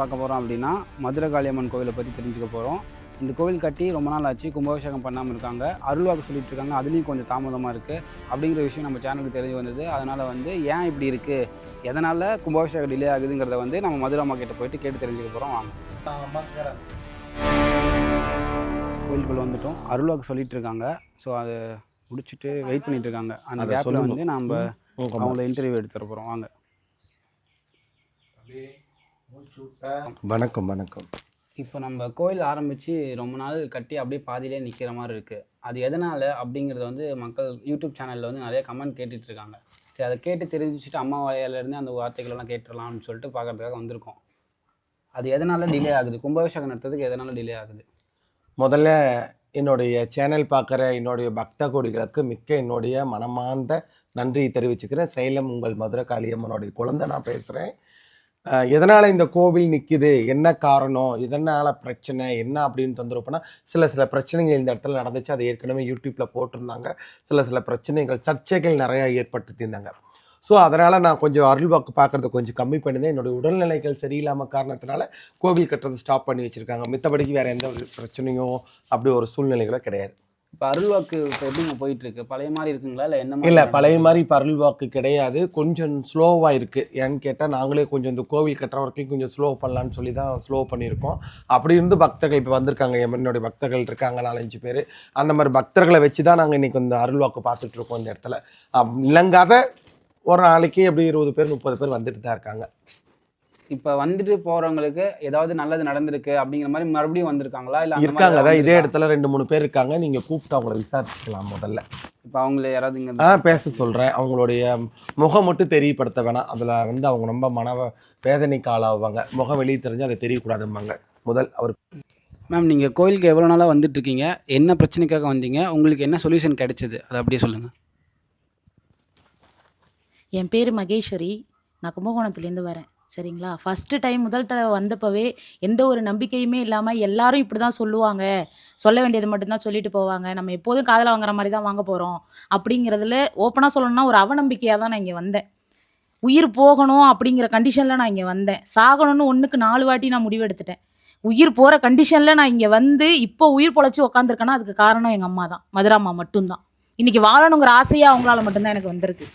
பார்க்க போகிறோம் அப்படின்னா மதுரை காளியம்மன் கோவிலை பற்றி தெரிஞ்சுக்க போகிறோம் இந்த கோவில் கட்டி ரொம்ப நாள் ஆச்சு கும்பாபிஷேகம் பண்ணாமல் இருக்காங்க. அருள்வாக்கு சொல்லிட்டு இருக்காங்க அதுலேயும் கொஞ்சம் தாமதமாக இருக்குது அப்படிங்கிற விஷயம் நம்ம சேனலுக்கு தெரிய வந்தது. அதனால் வந்து ஏன் இப்படி இருக்குது எதனால் கும்பாபிஷேகம் டிலே ஆகுதுங்கிறத வந்து நம்ம மதுரை அம்மா கிட்ட போயிட்டு கேட்டு தெரிஞ்சுக்க போகிறோம் வாங்க. கோயிலுக்குள்ளே வந்துட்டோம். அருள்வாக்கு சொல்லிட்டு இருக்காங்க. ஸோ அதை முடிச்சுட்டு வெயிட் பண்ணிட்டு இருக்காங்க. அந்த கேப்பில். வந்து நம்ம அவங்கள இன்டர்வியூ எடுத்துட போகிறோம் வாங்க. வணக்கம் வணக்கம். இப்போ நம்ம கோயில் ஆரம்பித்து ரொம்ப நாள் கட்டி அப்படியே பாதியிலே நிற்கிற மாதிரி இருக்குது அது எதனால் அப்படிங்கிறத வந்து மக்கள் யூடியூப் சேனலில் வந்து நிறைய கமெண்ட் கேட்டுட்டு இருக்காங்க. சரி அதை கேட்டு தெரிஞ்சுட்டு அம்மா வாயிலேருந்து அந்த வார்த்தைகளெல்லாம் கேட்டுடலாம்னு சொல்லிட்டு பார்க்கறதுக்காக வந்திருக்கோம். அது எதனால் டிலே ஆகுது? கும்பாபிஷேகம் நடத்துறதுக்கு எதனால் டிலே ஆகுது? முதல்ல என்னுடைய சேனல் பார்க்குற என்னுடைய பக்த கோடிகளுக்கு மிக்க என்னுடைய மனமார்ந்த நன்றியை தெரிவிச்சுக்கிறேன். சேலம் உங்கள் மதுரை காளியம்மனுடைய குழந்தை நான் பேசுகிறேன் எதனால் இந்த கோவில் நிற்கிது என்ன காரணம்? இதனால் பிரச்சனை? என்ன அப்படின்னு தொந்தரவு சில சில பிரச்சனைகள் இந்த இடத்துல நடந்துச்சு. அதை ஏற்கனவே யூடியூப்பில் போட்டிருந்தாங்க. சில சில பிரச்சனைகள் சர்ச்சைகள் நிறையா ஏற்பட்டுருந்தாங்க ஸோ அதனால் நான் கொஞ்சம் அருள்வாக்கு பார்க்குறது கொஞ்சம் கம்மி பண்ணியிருந்தேன். என்னுடைய உடல்நிலைகள் சரியில்லாமல் காரணத்தினால கோவில் கட்டுறது ஸ்டாப் பண்ணி வச்சுருக்காங்க. மித்தபடிக்கு வேறு எந்த ஒரு பிரச்சனையும் அப்படி ஒரு சூழ்நிலைகளோ கிடையாது. இப்போ அருள்வாக்கு இப்போ எப்படிங்க போயிட்டு இருக்கு பழைய மாதிரி இருக்குங்களா? இல்லை என்ன இல்லை? பழைய மாதிரி இப்போ அருள்வாக்கு கிடையாது. கொஞ்சம் ஸ்லோவாக இருக்குது ஏன்னு கேட்டால் நாங்களே கொஞ்சம் இந்த கோவில் கட்டுற வரைக்கும் கொஞ்சம் ஸ்லோ பண்ணலான்னு சொல்லி தான் ஸ்லோ பண்ணியிருக்கோம். அப்படி இருந்து பக்தர்கள் இப்போ வந்திருக்காங்க. என்னுடைய பக்தர்கள் இருக்காங்க நாலஞ்சு பேர். அந்த மாதிரி பக்தர்களை வச்சு தான் நாங்கள் இன்றைக்கி இந்த அருள்வாக்கு பார்த்துட்டு இருக்கோம் இந்த இடத்துல. இல்லங்காத ஒரு நாளைக்கு எப்படி இருபது பேர் முப்பது பேர் வந்துட்டு தான் இருக்காங்க. இப்போ வந்துட்டு போகிறவங்களுக்கு ஏதாவது நல்லது நடந்திருக்கு அப்படிங்கிற மாதிரி மறுபடியும் வந்திருக்காங்களா? இல்லை இருக்காங்க. அதான் இதே இடத்துல ரெண்டு மூணு பேர் இருக்காங்க. நீங்கள் கூப்பிட்டு அவங்கள விசாரிச்சுக்கலாம் முதல்ல. இப்போ அவங்கள யாராவது இங்கே ஆ பேச சொல்கிறேன் அவங்களுடைய முகம் மட்டும் தெரியப்படுத்த வேணாம். அதில் வந்து அவங்க ரொம்ப மன வேதனைக்கு ஆளாவாங்க. முகம் வெளியே தெரிஞ்சு அதை தெரியக்கூடாதும்பாங்க. முதல் அவர் மேம் நீங்கள் கோயிலுக்கு எவ்வளோ நாளாக வந்துட்டு இருக்கீங்க? என்ன பிரச்சனைக்காக வந்தீங்க? உங்களுக்கு என்ன சொல்யூஷன் கிடைச்சது? அதை அப்படியே சொல்லுங்கள் என் பேர் மகேஸ்வரி. நான் கும்பகோணத்துலேருந்து வரேன். சரிங்களா? ஃபஸ்ட்டு டைம் முதல் தடவை வந்தப்பவே எந்த ஒரு நம்பிக்கையுமே இல்லாமல் எல்லாரும் இப்படி தான் சொல்லுவாங்க. சொல்ல வேண்டியது மட்டும்தான் சொல்லிட்டு போவாங்க. நம்ம எப்போதும் காதில் வாங்குற மாதிரி தான் வாங்க போகிறோம் அப்படிங்கிறதுல ஓப்பனாக சொல்லணும்னா ஒரு அவநம்பிக்கையாக தான் நான் இங்கே வந்தேன். உயிர் போகணும் அப்படிங்கிற கண்டிஷனில் நான் இங்கே வந்தேன். சாகணும்னு ஒன்றுக்கு நாலு வாட்டி நான் முடிவெடுத்துட்டேன் உயிர் போகிற கண்டிஷனில் நான் இங்கே வந்து இப்போ உயிர் பொழைச்சி உக்காந்துருக்கேன்னா அதுக்கு காரணம் எங்கள் அம்மா தான். மதுராமா மட்டும்தான். இன்றைக்கி வாழணுங்கிற ஆசையாக அவங்களால மட்டும்தான் எனக்கு வந்திருக்கு.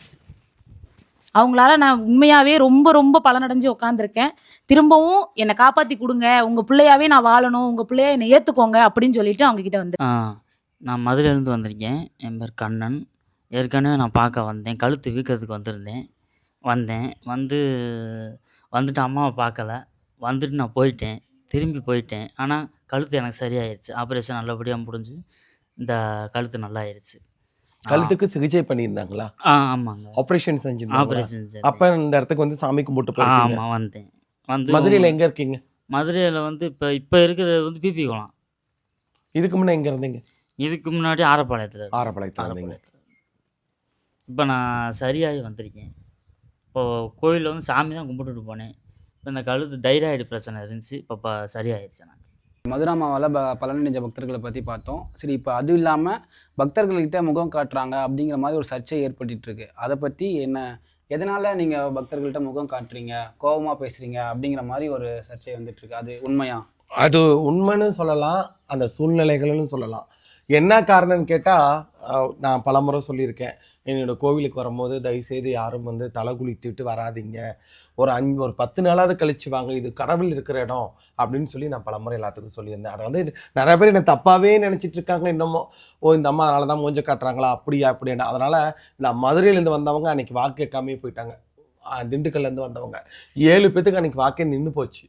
அவங்களால நான் உண்மையாகவே ரொம்ப ரொம்ப பலனடைஞ்சு உட்காந்துருக்கேன் திரும்பவும் என்னை காப்பாற்றி கொடுங்க. உங்கள் பிள்ளையாவே நான் வாழணும். உங்கள் பிள்ளைய என்னை ஏற்றுக்கோங்க அப்படின்னு சொல்லிட்டு அவங்கக்கிட்ட வந்து நான் மதுரையிலேருந்து வந்திருக்கேன். என் பேர் கண்ணன். ஏற்கனவே நான் பார்க்க வந்தேன். கழுத்து வீக்கிறதுக்கு வந்திருந்தேன். வந்தேன். வந்து வந்துட்டு அம்மாவை பார்க்கல. வந்துட்டு நான் போயிட்டேன். திரும்பி போயிட்டேன். ஆனால் கழுத்து எனக்கு சரியாயிருச்சு. ஆப்ரேஷன் நல்லபடியாக முடிஞ்சு இந்த கழுத்து நல்லாயிருச்சு. கழுத்துக்கு சிகிச்சை பண்ணியிருந்தாங்களா? ஆமாங்க. ஆப்ரேஷன் செஞ்சிருந்தாங்களா? ஆப்ரேஷன் அப்போ இந்த இடத்துக்கு வந்து சாமி கும்பிட்டு போயிருக்கீங்க. ஆமாம் வந்தேன். வந்து மதுரையில் எங்கே இருக்கீங்க? மதுரையில் வந்து இப்போ இப்போ இருக்கிறது வந்து பிபி குளம். இதுக்கு முன்னே எங்கே இருந்தீங்க? இதுக்கு முன்னாடி ஆரப்பாளையத்தில். ஆரப்பாளையத்தில் ஆரப்பாளையத்தில். இப்போ நான் சரியாகி வந்திருக்கேன். இப்போது கோயிலில் வந்து சாமி தான் கும்பிட்டுட்டு போனேன். இப்போ இந்த கழுத்து தைராய்டு பிரச்சனை இருந்துச்சு. இப்போ இப்போ சரியாயிடுச்சு எனக்கு. மதுராமாவால் ப பலனடைஞ்ச பக்தர்களை பற்றி பார்த்தோம். சரி இப்போ அது இல்லாமல் பக்தர்கள்கிட்ட முகம் காட்டுறாங்க அப்படிங்கிற மாதிரி ஒரு சர்ச்சை ஏற்பட்டுருக்கு அதை பற்றி என்ன எதனால் நீங்கள் பக்தர்கள்ட்ட முகம் காட்டுறீங்க கோபமாக பேசுகிறீங்க அப்படிங்கிற மாதிரி ஒரு சர்ச்சை வந்துட்டுருக்கு அது உண்மையா? அது உண்மைன்னு சொல்லலாம் அந்த சூழ்நிலைகள்னு சொல்லலாம். என்ன காரணம்னு கேட்டால் நான் பலமுறை சொல்லியிருக்கேன். என்னோட கோவிலுக்கு வரும்போது தயவுசெய்து யாரும் வந்து தலை குளித்துட்டு வராதீங்க. ஒரு அஞ்சு ஒரு பத்து நாளாவது கழிச்சு வாங்க. இது கடவுள் இருக்கிற இடம் அப்படின்னு சொல்லி நான் பலமுறை எல்லாத்துக்கும் சொல்லியிருந்தேன். அதை வந்து நிறைய பேர் என்னை தப்பாகவே நினச்சிட்டு இருக்காங்க இன்னமும். ஓ இந்த அம்மா அதனால தான் மூஞ்ச காட்டுறாங்களா? அப்படியா அப்படின்னு அதனால் நான் மதுரையிலேருந்து வந்தவங்க அன்னைக்கு வாக்கு கேட்காமே போயிட்டாங்க. திண்டுக்கல்லேருந்து வந்தவங்க. ஏழு பேத்துக்கு அன்னைக்கு வாக்கே நின்று போச்சு.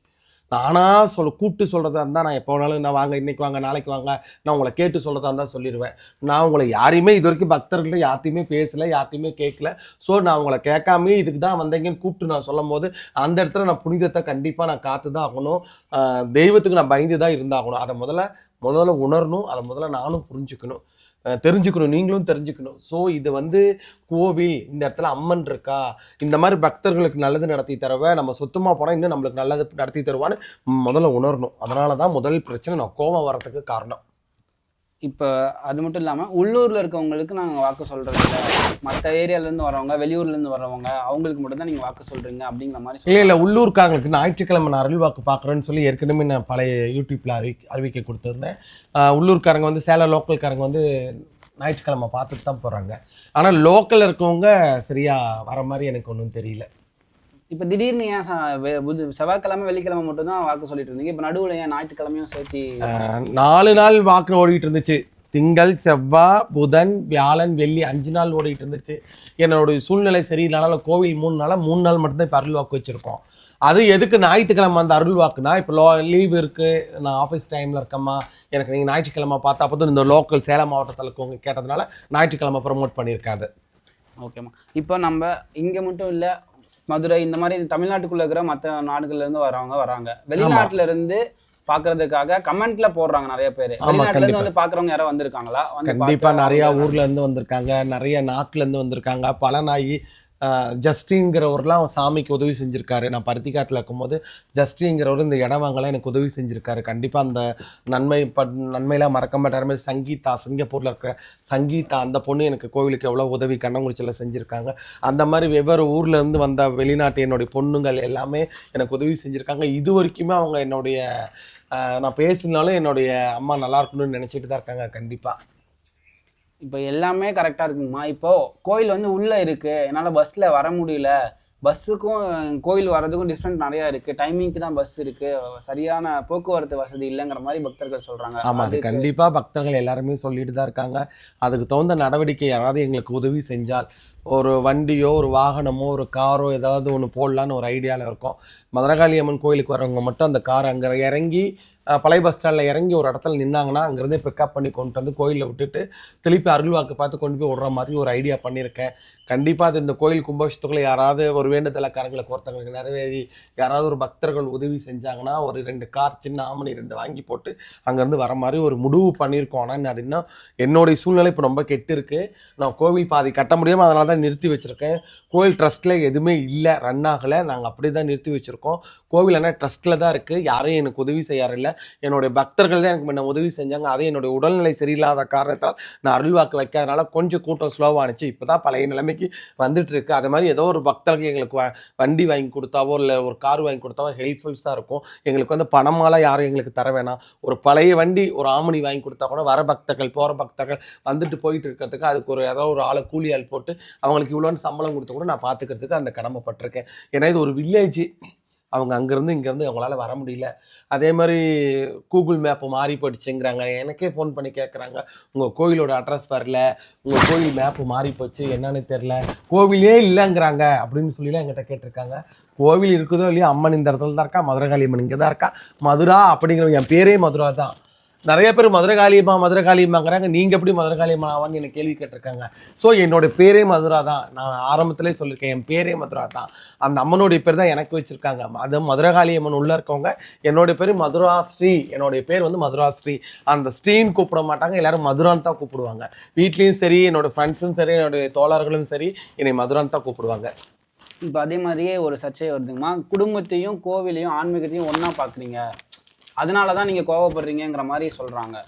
நானா சொல் கூப்பிட்டு சொல்கிறதா இருந்தால் நான் எப்போ வேணாலும் நான் வாங்க இன்றைக்கி வாங்க நாளைக்கு வாங்க. நான் உங்களை கேட்டு சொல்கிறதா இருந்தால் சொல்லிடுவேன் நான் உங்களை யாரையுமே இது வரைக்கும் பக்தர்கள்ட்ட யார்ட்டையுமே பேசலை யார்ட்டையுமே கேட்கல. ஸோ நான் உங்களை கேட்காமே இதுக்கு தான் வந்தீங்கன்னு கூப்பிட்டு நான் சொல்லும் போது அந்த இடத்துல நான் புனிதத்தை கண்டிப்பாக நான் காத்து தான் ஆகணும் தெய்வத்துக்கு நான் பயந்து தான் இருந்தாகணும். அதை முதல்ல முதல்ல உணரணும். அதை முதல்ல நானும் புரிஞ்சுக்கணும். தெரிஞ்சுக்கணும் நீங்களும் தெரிஞ்சுக்கணும். ஸோ இது வந்து கோவில் இந்த இடத்துல அம்மன் இருக்கா? இந்த மாதிரி பக்தர்களுக்கு நல்லது நடத்தி தரவ நம்ம சுத்தமாக போனால் இன்னும் நம்மளுக்கு நல்லது நடத்தி தருவான்னு முதல்ல உணரணும். அதனால தான் முதல் பிரச்சனை நான் கோபம் வரத்துக்கு காரணம். இப்போ அது மட்டும் இல்லாமல் உள்ளூரில் இருக்கவங்களுக்கு நாங்கள் வாக்கு சொல்கிறது இல்லை. மற்ற ஏரியாலேருந்து வரவங்க வெளியூர்லேருந்து வரவங்க அவங்களுக்கு மட்டும் தான் நீங்கள் வாக்கு சொல்கிறீங்க அப்படிங்கிற மாதிரி இல்லை இல்லை. உள்ளூர்காரங்களுக்கு ஞாயிற்றுக்கிழமை நான் அருள் வாக்கு பார்க்குறேன்னு சொல்லி ஏற்கனவே நான் பழைய யூடியூப்பில் அறிவி அறிவிக்கை கொடுத்துருந்தேன். உள்ளூர்காரங்க வந்து சேலம் லோக்கல்காரங்க வந்து ஞாயிற்றுக்கிழமை பார்த்துட்டு தான் போகிறாங்க ஆனால் லோக்கலில் இருக்கவங்க சரியாக வர மாதிரி எனக்கு ஒன்றும் தெரியல. இப்போ திடீர்னு ஏன் செவ்வாய்க்கிழமை வெள்ளிக்கிழமை மட்டும் தான் வாக்கு சொல்லிட்டு இருந்தீங்க? இப்போ நடுவில் ஏன் ஞாயிற்றுக்கிழமையும் சேர்த்து நாலு நாள் வாக்கு ஓடிட்டு இருந்துச்சு. திங்கள் செவ்வாய் புதன் வியாழன் வெள்ளி அஞ்சு நாள் ஓடிட்டு இருந்துச்சு. என்னோட சூழ்நிலை சரியில்லைனால கோவில் மூணு நாளாக மூணு நாள் மட்டும்தான் இப்போ அருள் வாக்கு வச்சுருக்கோம். அது எதுக்கு ஞாயிற்றுக்கிழமை அந்த அருள் வாக்குனா இப்போ லோ லீவ் இருக்குது நான் ஆஃபீஸ் டைமில் இருக்கம்மா. எனக்கு நீங்கள் ஞாயிற்றுக்கிழமை பார்த்தா அப்போ இந்த லோக்கல் சேலம் மாவட்டத்தில் இருக்கவங்க கேட்டதுனால ஞாயிற்றுக்கிழமை ப்ரமோட் பண்ணியிருக்காது. ஓகேம்மா. இப்போ நம்ம இங்கே மட்டும் இல்லை மதுரை இந்த மாதிரி தமிழ்நாட்டுக்குள்ள இருக்கிற மற்ற நாடுகள்ல இருந்து வரவங்க வராங்க. வெளிநாட்டுல இருந்து பாக்குறதுக்காக கமெண்ட்ல போடுறாங்க நிறைய பேர். வெளிநாட்டுல இருந்து கண்டிப்பா. வந்து பாக்குறவங்க யாரோ வந்திருக்காங்களா? பார்த்து நிறையா ஊர்ல இருந்து வந்திருக்காங்க நிறைய நாட்டுல இருந்து வந்திருக்காங்க. பலனாயி ஜஸ்டிங்கிறவர்லாம் சாமிக்கு உதவி செஞ்சுருக்காரு. நான் பருத்திக்காட்டில் இருக்கும்போது ஜஸ்டிங்கிறவர் இந்த இடம் வாங்கலாம் எனக்கு உதவி செஞ்சுருக்காரு. கண்டிப்பாக அந்த நன்மை ப நன்மையெல்லாம் மறக்க மாட்டார். மாதிரி சங்கீதா சிங்கப்பூரில் இருக்கிற சங்கீதா அந்த பொண்ணு எனக்கு கோவிலுக்கு எவ்வளோ உதவி கண்ணங்குறிச்சியில் செஞ்சுருக்காங்க. அந்த மாதிரி வெவ்வேறு ஊர்லேருந்து வந்த வெளிநாட்டு என்னுடைய பொண்ணுங்கள் எல்லாமே எனக்கு உதவி செஞ்சுருக்காங்க. இது வரைக்குமே அவங்க என்னுடைய நான் பேசினாலும் என்னுடைய அம்மா நல்லா இருக்கணும்னு நினச்சிட்டு தான் இருக்காங்க. கண்டிப்பாக இப்போ எல்லாமே கரெக்டாக இருக்குங்கம்மா. இப்போ கோயில் வந்து உள்ளே இருக்கு. என்னால் பஸ்ஸில் வர முடியல. பஸ்ஸுக்கும் கோயில் வர்றதுக்கும் டிஃப்ரெண்ட் நிறையா இருக்குது டைமிங்க்கு தான் பஸ் இருக்குது சரியான போக்குவரத்து வசதி இல்லைங்கிற மாதிரி பக்தர்கள் சொல்கிறாங்க ஆமாம் அது கண்டிப்பாக பக்தர்கள் எல்லாருமே சொல்லிட்டு தான் இருக்காங்க. அதுக்கு தகுந்த நடவடிக்கை யாராவது எங்களுக்கு உதவி செஞ்சால் ஒரு வண்டியோ ஒரு வாகனமோ ஒரு காரோ ஏதாவது ஒன்று போடலான்னு ஒரு ஐடியாவில் இருக்கும். மதுரகாளி அம்மன் கோயிலுக்கு வரவங்க மட்டும் அந்த கார் அங்கே இறங்கி பழைய பஸ் ஸ்டாண்டில் இறங்கி ஒரு இடத்துல நின்னாங்கன்னா அங்கேருந்தே பிக்கப் பண்ணி கொண்டு வந்து கோயிலில் விட்டுட்டு திருப்பி அருள்வாக்கு பார்த்து கொண்டு போய் விடுற மாதிரி ஒரு ஐடியா பண்ணியிருக்கேன். கண்டிப்பாக அது இந்த கோயில் கும்பாபிஷத்துக்குள்ள யாராவது ஒரு வேண்டுதலக்காரங்களுக்கு ஒருத்தங்களுக்கு நிறைவேறி யாராவது ஒரு பக்தர்கள் உதவி செஞ்சாங்கன்னா ஒரு ரெண்டு கார் சின்ன ஆமணி ரெண்டு வாங்கி போட்டு அங்கேருந்து வர மாதிரி ஒரு முடிவு பண்ணியிருக்கோம். ஆனால் அது இன்னும் என்னுடைய சூழ்நிலை இப்போ ரொம்ப கெட்டு இருக்குது நான் கோவில் பாதி கட்ட முடியாமல் அதனால தான் நிறுத்தி வச்சுருக்கேன். கோவில் ட்ரஸ்ட்டில் எதுவுமே இல்லை ரன் ஆகலை. நாங்கள் அப்படி தான் நிறுத்தி வச்சுருக்கோம். கோவில் ஆனால் ட்ரஸ்ட்டில் தான் இருக்குது யாரும் எனக்கு உதவி செய்யாரில்ல என்னுடைய பக்தர்கள் தான் எனக்கு முன்ன உதவி செஞ்சாங்க. அதே என்னுடைய உடல்நிலை சரியில்லாத காரணத்தால் நான் அருள்வாக்கு வைக்காதனால கொஞ்சம் கூட்டம் ஸ்லோவானுச்சு இப்போ தான் பழைய நிலைமைக்கு வந்துட்டு இருக்கு. அதே மாதிரி ஏதோ ஒரு பக்தர்கள் எங்களுக்கு வ- வண்டி வாங்கி கொடுத்தாவோ இல்லை ஒரு கார் வாங்கி கொடுத்தாவோ ஹெல்ப்ஃபுல்ஸாக இருக்கும். எங்களுக்கு வந்து பணமாலாம் யாரும் எங்களுக்கு தர வேணாம். ஒரு பழைய வண்டி ஒரு ஆமணி வாங்கி கொடுத்தா கூட வர பக்தர்கள் போகிற பக்தர்கள் வந்துட்டு போயிட்டு இருக்கிறதுக்கு அதுக்கு ஒரு ஏதோ ஒரு ஆளை கூலி ஆள் போட்டு அவங்களுக்கு இவ்வளோன்னு சம்பளம் கொடுத்து கூட நான் பார்த்துக்கிறதுக்கு அந்த கடமைப்பட்டிருக்கேன் ஏன்னா இது ஒரு வில்லேஜ் அவங்க அங்கேருந்து இங்கேருந்து அவங்களால வர முடியல. அதே மாதிரி கூகுள் மேப்பு மாறி போயிடுச்சுங்கிறாங்க. எனக்கே ஃபோன் பண்ணி கேட்குறாங்க உங்கள் கோயிலோட அட்ரஸ் வரல. உங்கள் கோயில் மேப்பு மாறி போச்சு. என்னன்னு தெரில கோவிலே இல்லைங்கிறாங்க அப்படின்னு சொல்லிலாம் என்கிட்ட கேட்டிருக்காங்க. கோவில் இருக்குதோ இல்லையோ அம்மன் இந்த இடத்துல தான் இருக்கா? மதுரகாளி அம்மன் இங்கே தான் இருக்கா? மதுரா அப்படிங்கிற என் பேரே மதுரா தான். நிறைய பேர் மதுரை காளியம்மா மதுரை காளியம்மாங்கிறாங்க நீங்கள் எப்படி மதுரகாளியம்மா ஆவான்னு எனக்கு கேள்வி கேட்டிருக்காங்க. ஸோ என்னோட பேரே மதுரா தான். நான் ஆரம்பத்திலே சொல்லியிருக்கேன் என் பேரே மதுரா தான். அந்த அம்மனுடைய பேர் தான் எனக்கு வச்சுருக்காங்க. அது மதுரை அம்மன் உள்ளே இருக்கவங்க என்னுடைய பேர் மதுரா ஸ்ரீ என்னுடைய பேர் வந்து மதுரா ஸ்ரீ அந்த ஸ்ரீன்னு கூப்பிட மாட்டாங்க எல்லாரும் மதுரான்னு தான் கூப்பிடுவாங்க. வீட்லேயும் சரி என்னோட ஃப்ரெண்ட்ஸும் சரி என்னுடைய தோழர்களும் சரி என்னை மதுரான்னு தான் கூப்பிடுவாங்க. இப்போ அதே மாதிரியே ஒரு சர்ச்சை வருதுங்கம்மா. குடும்பத்தையும் கோவிலையும் ஆன்மீகத்தையும் ஒன்றா பார்க்குறீங்க அதனால தான் நீங்கள் கோவப்படுறீங்கங்கிற மாதிரி சொல்கிறாங்க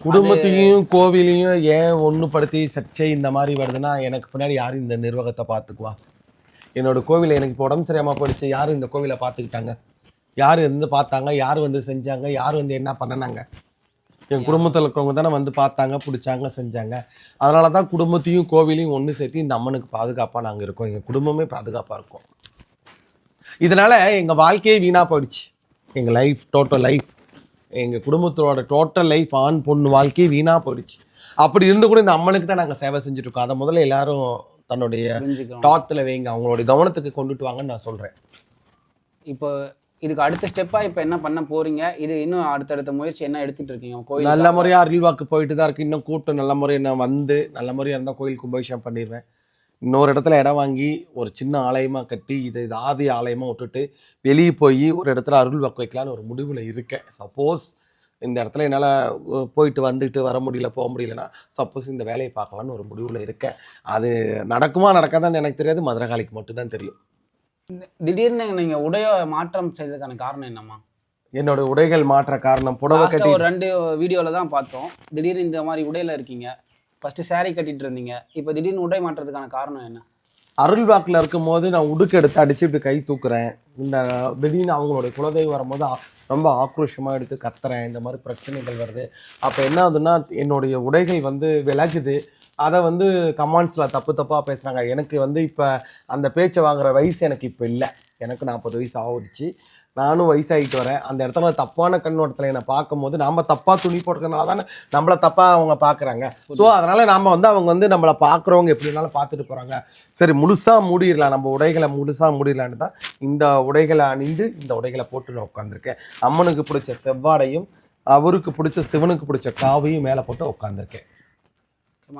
குடும்பத்தையும் கோவிலையும் ஏன் ஒன்றுபடுத்தி சர்ச்சை இந்த மாதிரி வருதுன்னா எனக்கு பின்னாடி யார் இந்த நிர்வாகத்தை பார்த்துக்குவா. என்னோட கோவிலை எனக்கு இப்போ உடம்பு சரியாமல் போயிடுச்சு. யார் இந்த கோவிலை பார்த்துக்கிட்டாங்க. யார் இருந்து பார்த்தாங்க? யார் வந்து செஞ்சாங்க? யார் வந்து என்ன பண்ணினாங்க? என் குடும்பத்தில் இருக்கவங்க தானே வந்து பார்த்தாங்க பிடிச்சாங்க செஞ்சாங்க. அதனால தான் குடும்பத்தையும் கோவிலையும் ஒன்று சேர்த்து இந்த அம்மனுக்கு பாதுகாப்பாக நாங்கள் இருக்கோம். எங்கள் குடும்பமே பாதுகாப்பாக இருக்கும். இதனால் எங்கள் வாழ்க்கையே வீணாக போயிடுச்சு. எங்கள் லைஃப் டோட்டல் லைஃப் எங்கள் குடும்பத்தோட டோட்டல் லைஃப் ஆண் பொண்ணு வாழ்க்கையே வீணாக போயிடுச்சு. அப்படி இருந்து கூட இந்த அம்மனுக்கு தான் நாங்கள் சேவை செஞ்சுட்டு இருக்கோம். அதை முதல்ல எல்லாரும் தன்னுடைய டாத்தில் வைங்க. அவங்களுடைய கவனத்துக்கு கொண்டுட்டு வாங்கன்னு நான் சொல்கிறேன் இப்போ இதுக்கு அடுத்த ஸ்டெப்பாக இப்போ என்ன பண்ண போறீங்க? இது இன்னும் அடுத்தடுத்த முயற்சி என்ன எடுத்துட்டு இருக்கீங்க? கோயில் நல்ல முறையாக அருள்வாக்கு போயிட்டு தான் இருக்கு. இன்னும் கூட்டம் நல்ல முறையாக நான் வந்து நல்ல முறையாக இருந்தால் கோயில் கும்பாபிஷேகம் பண்ணிடுவேன் இன்னொரு இடத்துல இடம் வாங்கி ஒரு சின்ன ஆலயமாக கட்டி இதை இது ஆதி ஆலயமாக விட்டுட்டு வெளியே போய் ஒரு இடத்துல அருள் வாக்கு வைக்கலான்னு ஒரு முடிவில் இருக்கேன். சப்போஸ் இந்த இடத்துல என்னால் போயிட்டு வந்துட்டு வர முடியல போக முடியலன்னா சப்போஸ் இந்த வேலையை பார்க்கலான்னு ஒரு முடிவில் இருக்கேன். அது நடக்குமா நடக்காதான்னு எனக்கு தெரியாது. மதுரகாளிக்கு மட்டும்தான் தெரியும். திடீர்னு நீங்கள் உடைய மாற்றம் செய்ததுக்கான காரணம் என்னம்மா? என்னோட உடைகள் மாற்ற காரணம் புடவை கட்டி ஒரு ரெண்டு வீடியோவில் தான் பார்த்தோம். திடீர்னு இந்த மாதிரி உடையில இருக்கீங்க. ஃபஸ்ட்டு சேரீ கட்டிட்டு இருந்தீங்க. இப்போ திடீர்னு உடை மாற்றத்துக்கான காரணம் என்ன? அருள்வாக்கில் இருக்கும்போது நான் உடுக்கு எடுத்து அடிச்சு இப்படி கை தூக்குறேன். இந்த திடீர்னு அவங்களுடைய குலதெய்வம் வரும்போது ரொம்ப ஆக்ரோஷமாக எடுத்து கத்துறேன். இந்த மாதிரி பிரச்சனைகள் வருது. அப்போ என்ன ஆகுதுன்னா என்னுடைய உடைகள் வந்து விலகுது. அதை வந்து கமாண்ட்ஸில் தப்பு தப்பாக பேசுகிறாங்க எனக்கு வந்து இப்போ அந்த பேச்சை வாங்குற வயசு எனக்கு இப்போ இல்லை. எனக்கு நாற்பது வயசு ஆகுச்சு நானும் வயசாகிட்டு வரேன். அந்த இடத்துல தப்பான கண்ணோட்டத்தில் என்னை பார்க்கும்போது நாம் தப்பாக துணி போட்டுக்கிறதுனால தானே நம்மளை தப்பாக அவங்க பார்க்குறாங்க. ஸோ அதனால் நாம் வந்து அவங்க வந்து நம்மளை பார்க்குறவங்க எப்படி வேணாலும் பார்த்துட்டு போகிறாங்க சரி முழுசாக மூடிடலாம். நம்ம உடைகளை முழுசாக மூடிடலான்னு தான் இந்த உடைகளை அணிந்து இந்த உடைகளை போட்டு நான் உட்காந்துருக்கேன் அம்மனுக்கு பிடிச்ச செவ்வாடையும் அவருக்கு பிடிச்ச சிவனுக்கு பிடிச்ச காவையும் மேலே போட்டு உட்காந்துருக்கேன்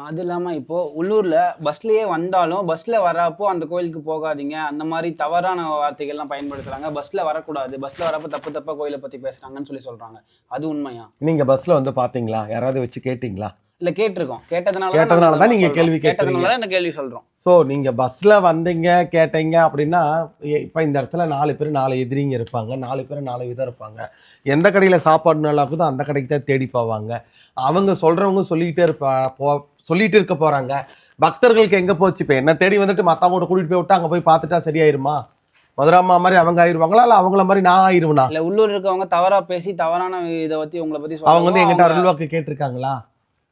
அது இல்லாமல் இப்போது உள்ளூரில் பஸ்லேயே வந்தாலும் பஸ்ஸில் வரப்போ அந்த கோயிலுக்கு போகாதீங்க. அந்த மாதிரி தவறான வார்த்தைகள்லாம் பயன்படுத்துகிறாங்க பஸ்ஸில் வரக்கூடாது. பஸ்ஸில் வரப்போ தப்பு தப்பாக கோயிலை பற்றி பேசுகிறாங்கன்னு சொல்லி சொல்கிறாங்க அது உண்மையா? நீங்கள் பஸ்ஸில் வந்து பார்த்தீங்களா? யாராவது வச்சு கேட்டிங்களா? இல்லை கேட்டிருக்கோம். கேட்டதுனால கேட்டதுனால தான் நீங்க சொல்றோம். கேள்வி கேட்டதுனால தான் இந்த கேள்வி சொல்கிறோம் ஸோ நீங்கள் பஸ்ஸில் வந்தீங்க கேட்டீங்க அப்படின்னா இப்போ இந்த இடத்துல நாலு பேர் நாலு எதிரிங்க இருப்பாங்க. நாலு பேர் நாலு விதம் இருப்பாங்க. எந்த கடையில் சாப்பாடு நல்லா இருக்குதோ அந்த கடைக்கு தான் தேடி போவாங்க. அவங்க சொல்கிறவங்க சொல்லிக்கிட்டே இருப்பா போ சொல்லிட்டு இருக்க போகிறாங்க பக்தர்களுக்கு எங்கே போச்சு? இப்போ என்ன தேடி வந்துட்டு மற்றவங்க கூட்டிகிட்டு போய் விட்டு அங்கே போய் பார்த்துட்டா சரியாயிருமா? மதுராமா மாதிரி அவங்க ஆயிருவாங்களா? இல்லை அவங்கள மாதிரி நான் ஆயிருவனா? இல்லை உள்ளூர் இருக்கவங்க தவறாக பேசி தவறான இதை பற்றி உங்களை பற்றி அவங்க வந்து எங்கிட்ட அருள்வாக்கு கேட்டிருக்காங்களா?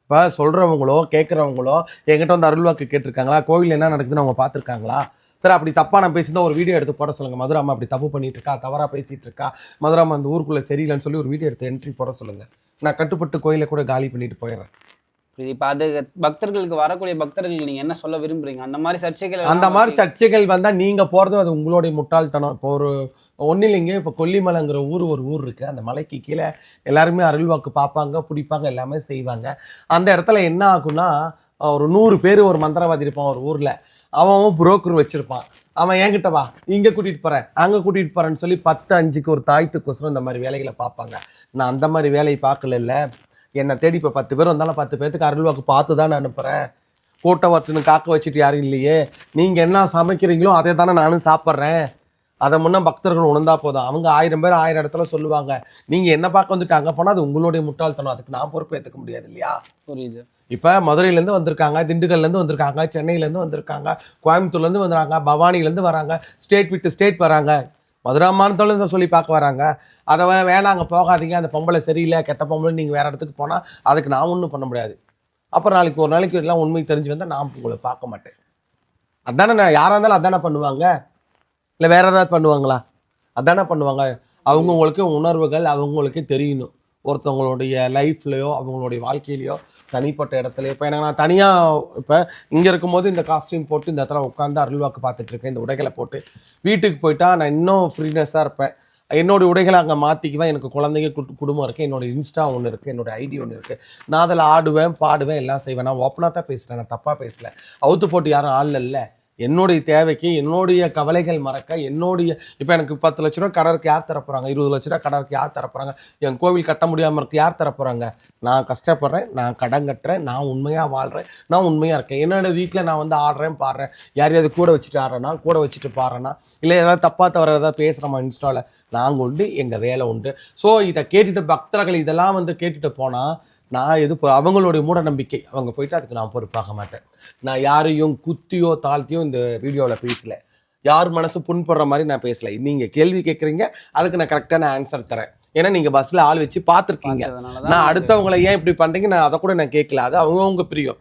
இப்போ சொல்கிறவங்களோ கேட்குறவங்களோ என்கிட்ட வந்து அருள்வாக்கு கேட்டிருக்காங்களா? கோவில் என்ன நடக்குதுன்னு அவங்க பார்த்துருக்காங்களா? சரி அப்படி தப்பாக நான் பேசியிருந்தா ஒரு வீடியோ எடுத்து போட சொல்லுங்கள் மதுராமா அப்படி தப்பு பண்ணிட்டு இருக்கா தவறாக பேசிகிட்டு இருக்கா மதுராமா அந்த ஊருக்குள்ளே சரியில்லைன்னு சொல்லி ஒரு வீடியோ எடுத்து என்ட்ரி போட சொல்லுங்கள் நான் கட்டுப்பட்டு கோயிலை கூட காலி பண்ணிட்டு போயிடுறேன். இப்போ அது பக்தர்களுக்கு வரக்கூடிய பக்தர்களுக்கு நீங்கள் என்ன சொல்ல விரும்புறீங்க? அந்த மாதிரி சர்ச்சைகள் அந்த மாதிரி சர்ச்சைகள் வந்தால் நீங்கள் போகிறதும் அது உங்களுடைய முட்டாள்தனம். இப்போ ஒரு ஒன்றும் இல்லைங்க. இப்போ கொல்லிமலைங்கிற ஊர் ஒரு ஊர் இருக்குது அந்த மலைக்கு கீழே எல்லாருமே அருள்வாக்கு பார்ப்பாங்க பிடிப்பாங்க எல்லாமே செய்வாங்க. அந்த இடத்துல என்ன ஆகும்னா ஒரு நூறு பேர் ஒரு மந்திரவாதி இருப்பான் ஒரு ஊரில். அவன் புரோக்கர் வச்சுருப்பான். அவன் என்கிட்ட வா இங்கே கூட்டிகிட்டு போகிறேன் அங்கே கூட்டிகிட்டு போகிறேன்னு சொல்லி பத்து அஞ்சுக்கு ஒரு தாய்த்துக்கோசரம் இந்த மாதிரி வேலைகளை பார்ப்பாங்க. நான் அந்த மாதிரி வேலையை பார்க்கல என்னை தேடி இப்போ பத்து பேர் வந்தாலும் பத்து பேர்த்துக்கு அருள்வாக்கு பார்த்து தான் நான் அனுப்புகிறேன் கூட்ட வட்டுன்னு காக்க வச்சுட்டு யாரும் இல்லையே. நீங்கள் என்ன சமைக்கிறீங்களோ அதே தானே நானும் சாப்பிட்றேன். அதை முன்ன பக்தர்கள் உணர்ந்தா போதும். அவங்க ஆயிரம் பேர் ஆயிரம் இடத்துல சொல்லுவாங்க. நீங்கள் என்ன பார்க்க வந்துட்டு அங்கே போனால் அது உங்களுடைய முட்டாள்தனம். அதுக்கு நான் பொறுப்பு ஏற்றுக்க முடியாது இல்லையா? புரியுது. இப்போ மதுரையிலேருந்து வந்திருக்காங்க திண்டுக்கல்லேருந்து வந்திருக்காங்க சென்னையிலேருந்து வந்திருக்காங்க கோயம்புத்தூர்லேருந்து வந்துறாங்க பவானிலேருந்து வராங்க ஸ்டேட் விட்டு ஸ்டேட் வராங்க. மதுராமானத்தோடு சொல்லி பார்க்க வராங்க. அதை வேணாம் வேணாங்க போகாதீங்க. அந்த பொம்பளை சரியில்லை கெட்ட பொம்பளை நீங்கள் வேறு இடத்துக்கு போனால் அதுக்கு நான் ஒன்றும் பண்ண முடியாது. அப்புறம் நாளைக்கு ஒரு நாளைக்கு எல்லாம் உண்மை தெரிஞ்சு வந்தால் நான் உங்களை பார்க்க மாட்டேன். அதானே நான் யாராக இருந்தாலும் அதானே பண்ணுவாங்க? இல்லை வேறு ஏதாவது பண்ணுவாங்களா? அதானே பண்ணுவாங்க. அவங்கவுங்களுக்கு உணர்வுகள் அவங்களுக்கு தெரியணும். ஒருத்தவங்களுடைய லைஃப்லையோ அவங்களுடைய வாழ்க்கையிலையோ தனிப்பட்ட இடத்துலையோ இப்போ எனக்கு நான் தனியாக இப்போ இங்கே இருக்கும்போது இந்த காஸ்டியூம் போட்டு இந்த இடத்துல உட்காந்து அருள்வாக்கு பார்த்துட்ருக்கேன் இந்த உடைகளை போட்டு வீட்டுக்கு போயிட்டா நான் இன்னும் ஃப்ரீனஸ்ஸாக இருப்பேன். என்னோடய உடைகளை அங்கே மாற்றிக்குவேன் எனக்கு குழந்தைங்க குடும்பம் இருக்குது என்னோட இன்ஸ்டா ஒன்று இருக்குது என்னோட ஐடி ஒன்று இருக்குது நான் அதில் ஆடுவேன் பாடுவேன் எல்லாம் செய்வேன். நான் ஓப்பனாக தான் பேசுகிறேன் நான் தப்பாக பேசலை. அவுத்து போட்டு யாரும் ஆள் இல்லை. என்னுடைய தேவைக்கு என்னுடைய கவலைகள் மறக்க என்னுடைய இப்போ எனக்கு பத்து லட்ச ரூபா கடற்கு யார் தரப்போகிறாங்க இருபது லட்ச ரூபா கடற்கு யார் தரப்போகிறாங்க என் கோவில் கட்ட முடியாமல் இருக்கு யார் தரப்போகிறாங்க நான் கஷ்டப்படுறேன் நான் கடன் கட்டுறேன் நான் உண்மையாக வாழ்கிறேன் நான் உண்மையாக இருக்கேன். என்னோடய வீட்டில் நான் வந்து ஆடுறேன் பாடுறேன். யாரையாவது கூட வச்சுட்டு ஆடுறேன்னா கூட வச்சுட்டு பாடுறேன்னா இல்லை ஏதாவது தப்பாக தவிர ஏதாவது பேசுகிறோமா இன்ஸ்டாவில் நாங்கள் உண்டு எங்கள் வேலை உண்டு. ஸோ இதை கேட்டுட்டு பக்தர்கள் இதெல்லாம் வந்து கேட்டுட்டு போனால் நான் எது அவங்களுடைய மூட நம்பிக்கை அவங்க போயிட்டு அதுக்கு நான் பொறுப்பாக மாட்டேன். நான் யாரையும் குத்தியோ தாழ்த்தியோ இந்த வீடியோவில் பேசல. யார் மனசு புண்படுற மாதிரி நான் பேசல. நீங்கள் கேள்வி கேட்குறீங்க அதுக்கு நான் கரெக்டான ஆன்சர் தரேன். ஏன்னா நீங்கள் பஸ்ஸில் ஆள் வச்சு பார்த்துருக்கீங்க. அதனால நான் அடுத்தவங்களை ஏன் இப்படி பண்ணுறீங்க நான் அதை கூட நான் கேட்கல அது அவங்கவுங்க பிரியம்.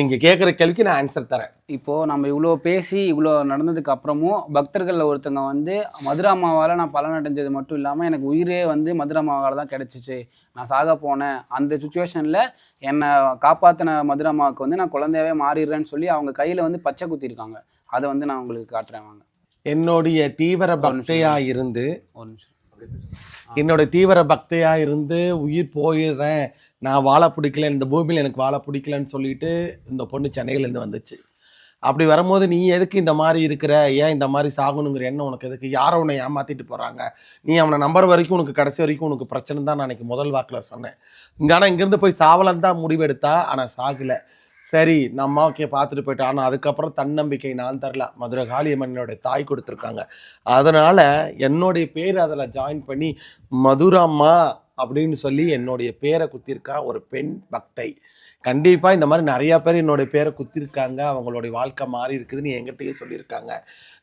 நீங்கள் கேட்குற கேள்விக்கு நான் ஆன்சர் தரேன். இப்போ நம்ம இவ்வளோ பேசி இவ்வளோ நடந்ததுக்கு அப்புறமும் பக்தர்களில் ஒருத்தங்க வந்து மதுராமாவால் நான் பலன் அடைஞ்சது மட்டும் இல்லாமல் எனக்கு உயிரே வந்து மதுராமாவால் தான் கிடைச்சிச்சு. நான் சாக போனேன். அந்த சுச்சுவேஷனில் என்னை காப்பாற்றின மதுராமாவுக்கு வந்து நான் குழந்தையாவே மாறிடுறேன்னு சொல்லி அவங்க கையில் வந்து பச்சை குத்திருக்காங்க. அதை வந்து நான் உங்களுக்கு காட்டுறேன் வாங்க. என்னுடைய தீவிர பக்தையாக இருந்து ஒரு நிமிஷம். என்னோட தீவிர பக்தையா இருந்து உயிர் போயிடுறேன். நான் வாழ பிடிக்கல இந்த பூமியில் எனக்கு வாழ பிடிக்கலன்னு சொல்லிட்டு இந்த பொண்ணு சென்னையிலேருந்து வந்துச்சு. அப்படி வரும்போது நீ எதுக்கு இந்த மாதிரி இருக்கிற? ஏன் இந்த மாதிரி சாகணுங்கிற எண்ணம் உனக்கு எதுக்கு? யாரை உன்னை ஏமாத்திட்டு போகிறாங்க நீ அவனை நம்பர் வரைக்கும் உனக்கு கடைசி வரைக்கும் உனக்கு பிரச்சனை தான் நான் அன்றைக்கி முதல் வாக்கில் சொன்னேன். இங்கே ஆனால் இங்கேருந்து போய் சாவலன் தான் முடிவெடுத்தா ஆனால் சாகலை. சரி நம்ம ஓகே பார்த்துட்டு போயிட்டோம். ஆனால் அதுக்கப்புறம் தன்னம்பிக்கை நான் தரல. மதுரை காளியம்மனோட தாய் கொடுத்துருக்காங்க. அதனால் என்னுடைய பேர் அதில் ஜாயின் பண்ணி மதுராம்மா அப்படின்னு சொல்லி என்னுடைய பேரை குத்திருக்கா ஒரு பெண் பக்தை. கண்டிப்பாக இந்த மாதிரி நிறையா பேர் என்னுடைய பேரை குத்திருக்காங்க. அவங்களுடைய வாழ்க்கை மாறி இருக்குதுன்னு என்கிட்டயே சொல்லியிருக்காங்க.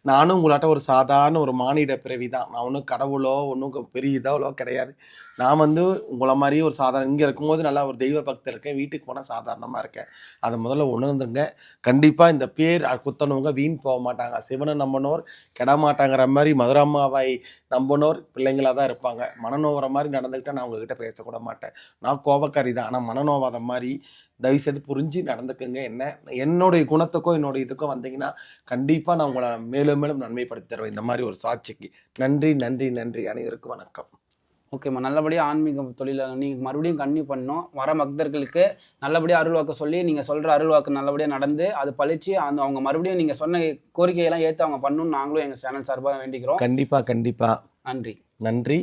நானும் உங்களாட்ட ஒரு சாதாரண ஒரு மானிட பிறவி தான் நான் ஒன்றும் கடவுளோ ஒன்றும் பெரிய இதோ கிடையாது. நான் வந்து உங்களை மாதிரி ஒரு சாதாரண இங்கே இருக்கும்போது நல்லா ஒரு தெய்வ பக்தர் இருக்கேன். வீட்டுக்கு போனால் சாதாரணமாக இருக்கேன். அதை முதல்ல உணர்ந்துங்க கண்டிப்பாக இந்த பேர் குத்தனவங்க வீண் போக மாட்டாங்க. சிவனை நம்பினோர் கெட மாட்டாங்கிற மாதிரி மதுராமாவை நம்பினோர் பிள்ளைங்களாக தான் இருப்பாங்க. மனநோவர மாதிரி நடந்துக்கிட்டா நான் உங்ககிட்ட பேசக்கூட மாட்டேன். நான் கோபக்காரி தான். ஆனால் மனநோவாத மாதிரி தயவுசெய்து புரிஞ்சு நடந்துக்குங்க. என்ன? என்னுடைய குணத்துக்கோ என்னோட இதுக்கோ வந்தீங்கன்னா கண்டிப்பாக நான் உங்களை மேலும் மேலும் நன்மைப்படுத்தி தருவேன். இந்த மாதிரி ஒரு சாட்சிக்கு. நன்றி நன்றி நன்றி. அனைவருக்கும் வணக்கம். ஓகேம்மா. நல்லபடியாக ஆன்மீக தொழிலை நீங்கள் மறுபடியும் கன்னியூ பண்ணணும். வர பக்தர்களுக்கு நல்லபடியாக அருள்வாக்கு சொல்லி நீங்கள் சொல்கிற அருள்வாக்கு நல்லபடியாக நடந்து அது பழிச்சு அந்த அவங்க மறுபடியும் நீங்கள் சொன்ன கோரிக்கையெல்லாம் ஏற்று அவங்க பண்ணணும்னு நாங்களும் எங்கள் சேனல் சார்பாக வேண்டிக்கிறோம். கண்டிப்பாக கண்டிப்பாக நன்றி. நன்றி.